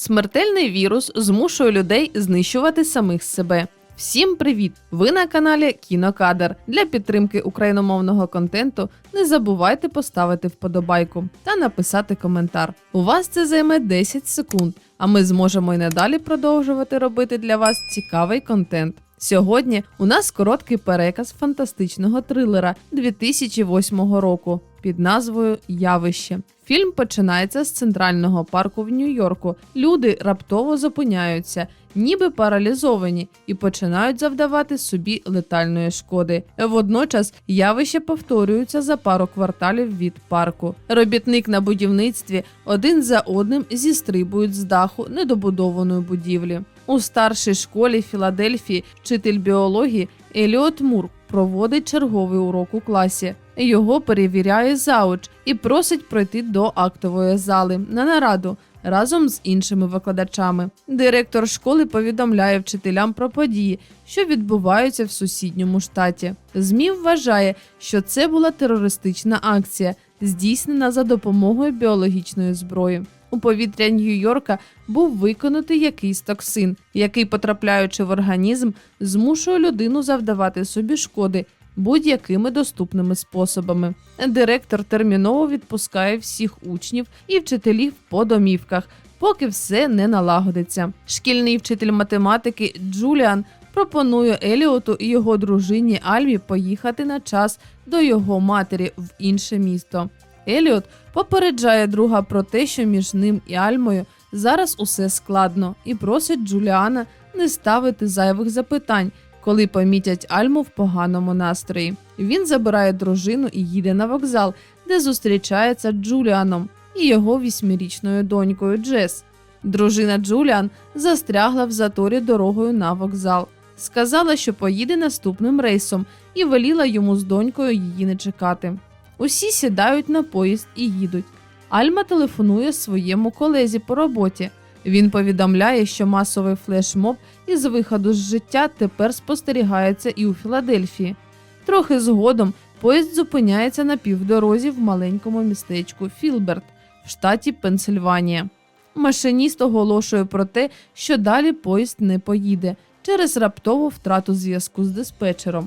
Смертельний вірус змушує людей знищувати самих себе. Всім привіт! Ви на каналі Кінокадр. Для підтримки україномовного контенту не забувайте поставити вподобайку та написати коментар. У вас це займе 10 секунд, а ми зможемо й надалі продовжувати робити для вас цікавий контент. Сьогодні у нас короткий переказ фантастичного трилера 2008 року під назвою Явище. Фільм починається з центрального парку в Нью-Йорку. Люди раптово зупиняються, ніби паралізовані, і починають завдавати собі летальної шкоди. Водночас явище повторюються за пару кварталів від парку. Робітник на будівництві один за одним зістрибують з даху недобудованої будівлі. У старшій школі Філадельфії вчитель біології Еліот Мур проводить черговий урок у класі. Його перевіряє зауч і просить пройти до актової зали на нараду разом з іншими викладачами. Директор школи повідомляє вчителям про події, що відбуваються в сусідньому штаті. ЗМІ вважає, що це була терористична акція, здійснена за допомогою біологічної зброї. У повітря Нью-Йорка був виконутий якийсь токсин, який, потрапляючи в організм, змушує людину завдавати собі шкоди будь-якими доступними способами. Директор терміново відпускає всіх учнів і вчителів по домівках, поки все не налагодиться. Шкільний вчитель математики Джуліан пропонує Еліоту і його дружині Альві поїхати на час до його матері в інше місто. Еліот попереджає друга про те, що між ним і Альмою зараз усе складно, і просить Джуліана не ставити зайвих запитань, коли помітять Альму в поганому настрої. Він забирає дружину і їде на вокзал, де зустрічається Джуліаном і його вісьмирічною донькою Джес. Дружина Джуліан застрягла в заторі дорогою на вокзал. Сказала, що поїде наступним рейсом, і веліла йому з донькою її не чекати. Усі сідають на поїзд і їдуть. Альма телефонує своєму колезі по роботі. Він повідомляє, що масовий флешмоб із виходу з життя тепер спостерігається і у Філадельфії. Трохи згодом поїзд зупиняється на півдорозі в маленькому містечку Філберт в штаті Пенсильванія. Машиніст оголошує про те, що далі поїзд не поїде через раптову втрату зв'язку з диспетчером.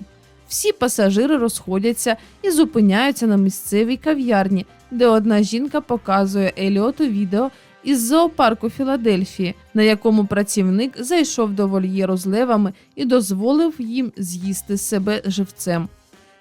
Всі пасажири розходяться і зупиняються на місцевій кав'ярні, де одна жінка показує Еліоту відео із зоопарку Філадельфії, на якому працівник зайшов до вольєру з левами і дозволив їм з'їсти себе живцем.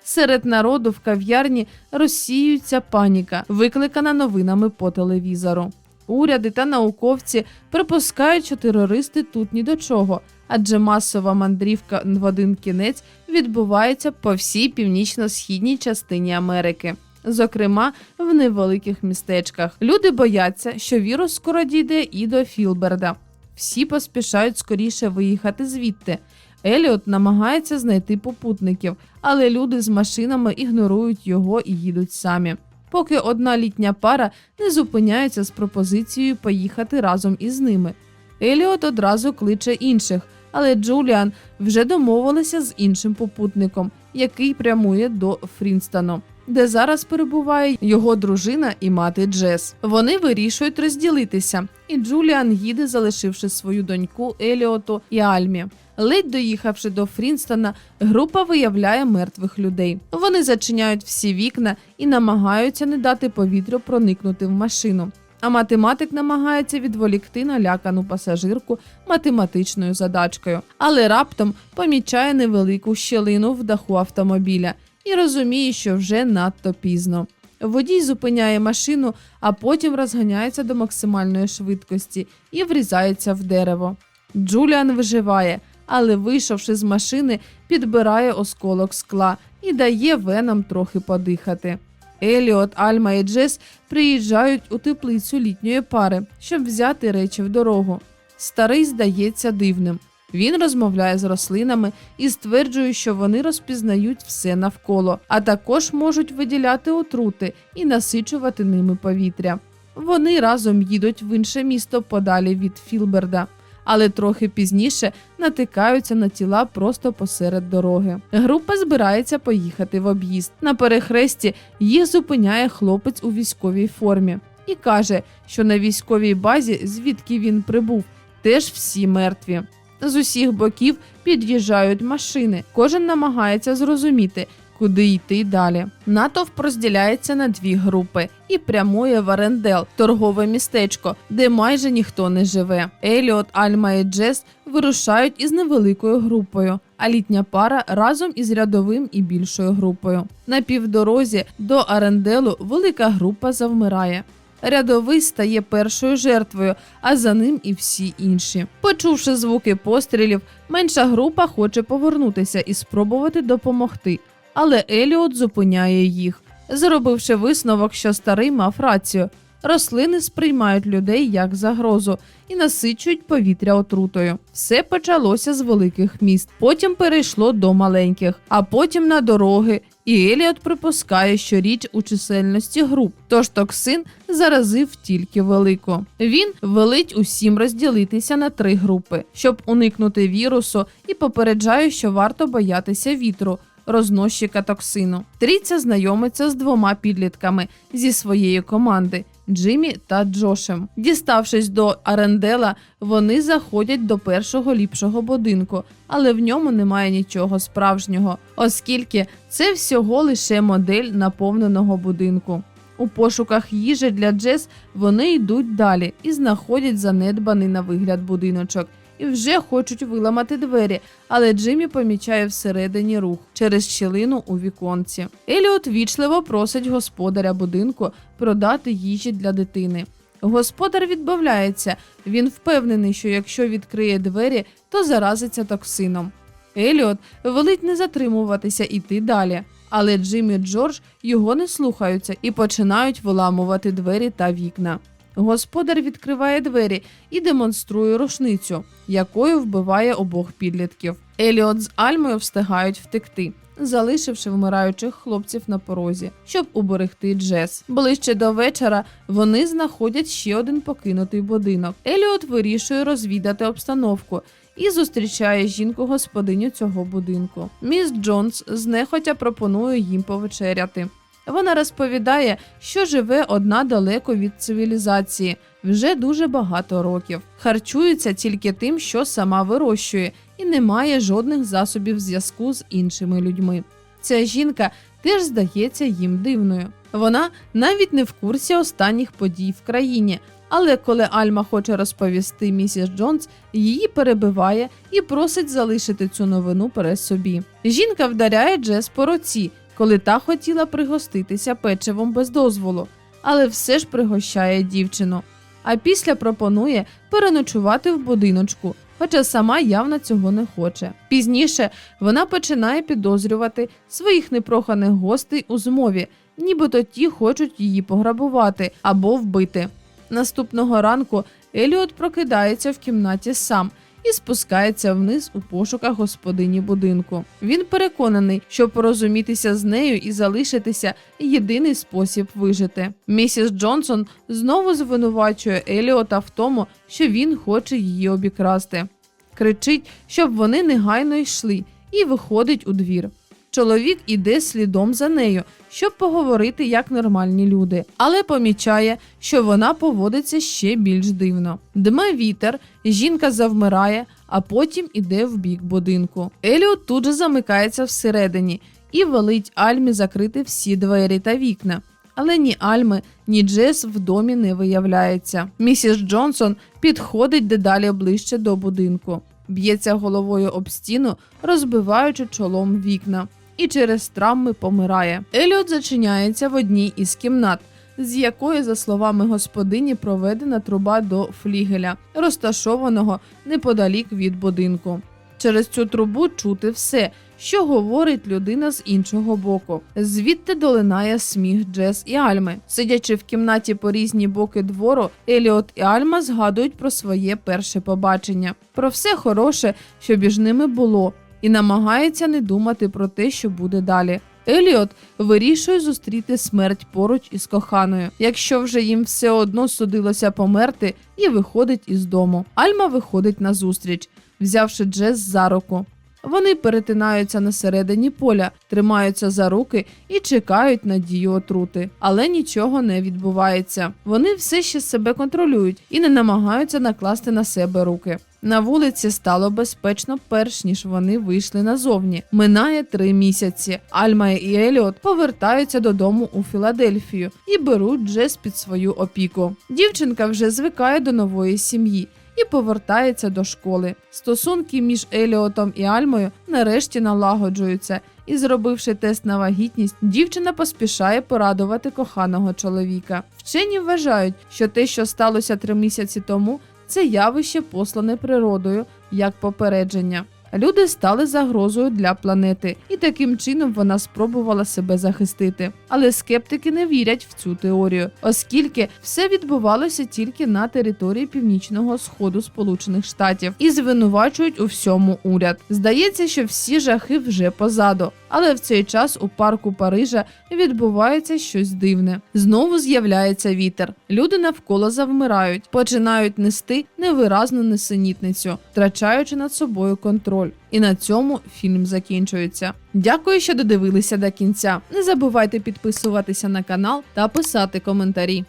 Серед народу в кав'ярні розсіюється паніка, викликана новинами по телевізору. Уряди та науковці припускають, що терористи тут ні до чого, адже масова мандрівка в один кінець відбувається по всій північно-східній частині Америки. Зокрема, в невеликих містечках люди бояться, що вірус скоро дійде і до Філберда. Всі поспішають скоріше виїхати звідти. Еліот намагається знайти попутників, але люди з машинами ігнорують його і їдуть самі. Поки одна літня пара не зупиняється з пропозицією поїхати разом із ними. Еліот одразу кличе інших, але Джуліан вже домовилася з іншим попутником, який прямує до Фрінстону, де зараз перебуває його дружина і мати Джес. Вони вирішують розділитися, і Джуліан їде, залишивши свою доньку Еліоту і Альмі. Ледь доїхавши до Фрінстона, група виявляє мертвих людей. Вони зачиняють всі вікна і намагаються не дати повітрю проникнути в машину. А математик намагається відволікти налякану пасажирку математичною задачкою, але раптом помічає невелику щелину в даху автомобіля і розуміє, що вже надто пізно. Водій зупиняє машину, а потім розганяється до максимальної швидкості і врізається в дерево. Джуліан виживає, але, вийшовши з машини, підбирає осколок скла і дає венам трохи подихати. Еліот, Альма і Джес приїжджають у теплицю літньої пари, щоб взяти речі в дорогу. Старий здається дивним. Він розмовляє з рослинами і стверджує, що вони розпізнають все навколо, а також можуть виділяти отрути і насичувати ними повітря. Вони разом їдуть в інше місто подалі від Філберда, але трохи пізніше натикаються на тіла просто посеред дороги. Група збирається поїхати в об'їзд. На перехресті їх зупиняє хлопець у військовій формі. і каже, що на військовій базі, звідки він прибув, теж всі мертві. З усіх боків під'їжджають машини. Кожен намагається зрозуміти, куди йти далі. Натовп розділяється на дві групи і прямує в Арендел, торгове містечко, де майже ніхто не живе. Еліот, Альма і Джес вирушають із невеликою групою, а літня пара разом із рядовим і більшою групою. На півдорозі до Аренделу велика група завмирає. Рядовий стає першою жертвою, а за ним і всі інші. Почувши звуки пострілів, менша група хоче повернутися і спробувати допомогти, але Еліот зупиняє їх, зробивши висновок, що старий мав рацію. Рослини сприймають людей як загрозу і насичують повітря отрутою. Все почалося з великих міст, потім перейшло до маленьких, а потім на дороги. І Еліот припускає, що річ у чисельності груп, тож токсин заразив тільки велику. Він велить усім розділитися на три групи, щоб уникнути вірусу, і попереджає, що варто боятися вітру. Рознощика токсину. Трійця знайомиться з двома підлітками зі своєї команди Джиммі та Джошем. Діставшись до Арендела, вони заходять до першого ліпшого будинку, але в ньому немає нічого справжнього, оскільки це всього лише модель наповненого будинку. У пошуках їжі для Джес вони йдуть далі і знаходять занедбаний на вигляд будиночок. І вже хочуть виламати двері, але Джиммі помічає всередині рух через щілину у віконці. Еліот вічливо просить господаря будинку продати їжі для дитини. Господар відмовляється. Він впевнений, що якщо відкриє двері, то заразиться токсином. Еліот велить не затримуватися іти далі, але Джим і Джордж його не слухаються і починають виламувати двері та вікна. Господар відкриває двері і демонструє рушницю, якою вбиває обох підлітків. Еліот з Альмою встигають втекти, залишивши вмираючих хлопців на порозі, щоб уберегти Джес. Ближче до вечора вони знаходять ще один покинутий будинок. Еліот вирішує розвідати обстановку і зустрічає жінку господиню цього будинку. Міс Джонс знехотя пропонує їм повечеряти. Вона розповідає, що живе одна далеко від цивілізації вже дуже багато років. Харчується тільки тим, що сама вирощує, і не має жодних засобів зв'язку з іншими людьми. Ця жінка теж здається їм дивною. Вона навіть не в курсі останніх подій в країні. Але коли Альма хоче розповісти місіс Джонс, її перебиває і просить залишити цю новину при собі. Жінка вдаряє Джес по руці, коли та хотіла пригоститися печивом без дозволу, але все ж пригощає дівчину. А після пропонує переночувати в будиночку, хоча сама явно цього не хоче. Пізніше вона починає підозрювати своїх непроханих гостей у змові, нібито ті хочуть її пограбувати або вбити. Наступного ранку Еліот прокидається в кімнаті сам і спускається вниз у пошуках господині будинку. Він переконаний, що порозумітися з нею і залишитися єдиний спосіб вижити. Місіс Джонсон знову звинувачує Еліота в тому, що він хоче її обікрасти. Кричить, щоб вони негайно йшли, і виходить у двір. Чоловік іде слідом за нею, щоб поговорити як нормальні люди, але помічає, що вона поводиться ще більш дивно. Дме вітер, жінка завмирає, а потім іде в бік будинку. Еліот тут же замикається всередині і велить Альмі закрити всі двері та вікна. Але ні Альми, ні Джес в домі не виявляється. Місіс Джонсон підходить дедалі ближче до будинку, б'ється головою об стіну, розбиваючи чолом вікна і через травми помирає. Еліот зачиняється в одній із кімнат, з якої, за словами господині, проведена труба до флігеля, розташованого неподалік від будинку. Через цю трубу чути все, що говорить людина з іншого боку. Звідти долинає сміх Джес і Альми. Сидячи в кімнаті по різні боки двору, Еліот і Альма згадують про своє перше побачення, про все хороше, що між ними було, і намагається не думати про те, що буде далі. Еліот вирішує зустріти смерть поруч із коханою, якщо вже їм все одно судилося померти, і виходить із дому. Альма виходить на зустріч, взявши Джес за руку. Вони перетинаються на середині поля, тримаються за руки і чекають на дію отрути. Але нічого не відбувається. Вони все ще себе контролюють і не намагаються накласти на себе руки. На вулиці стало безпечно, перш ніж вони вийшли назовні. Минає три місяці. Альма і Еліот повертаються додому у Філадельфію і беруть Джес під свою опіку. Дівчинка вже звикає до нової сім'ї. І повертається до школи. Стосунки між Еліотом і Альмою нарешті налагоджуються, і, зробивши тест на вагітність, дівчина поспішає порадувати коханого чоловіка. Вчені вважають, що те, що сталося три місяці тому, це явище послане природою як попередження. Люди стали загрозою для планети, і таким чином вона спробувала себе захистити. Але скептики не вірять в цю теорію, оскільки все відбувалося тільки на території північного сходу Сполучених Штатів і звинувачують у всьому уряд. Здається, що всі жахи вже позаду. Але в цей час у парку Парижа відбувається щось дивне. Знову з'являється вітер. Люди навколо завмирають, починають нести невиразну несенітницю, втрачаючи над собою контроль. І на цьому фільм закінчується. Дякую, що додивилися до кінця. Не забувайте підписуватися на канал та писати коментарі.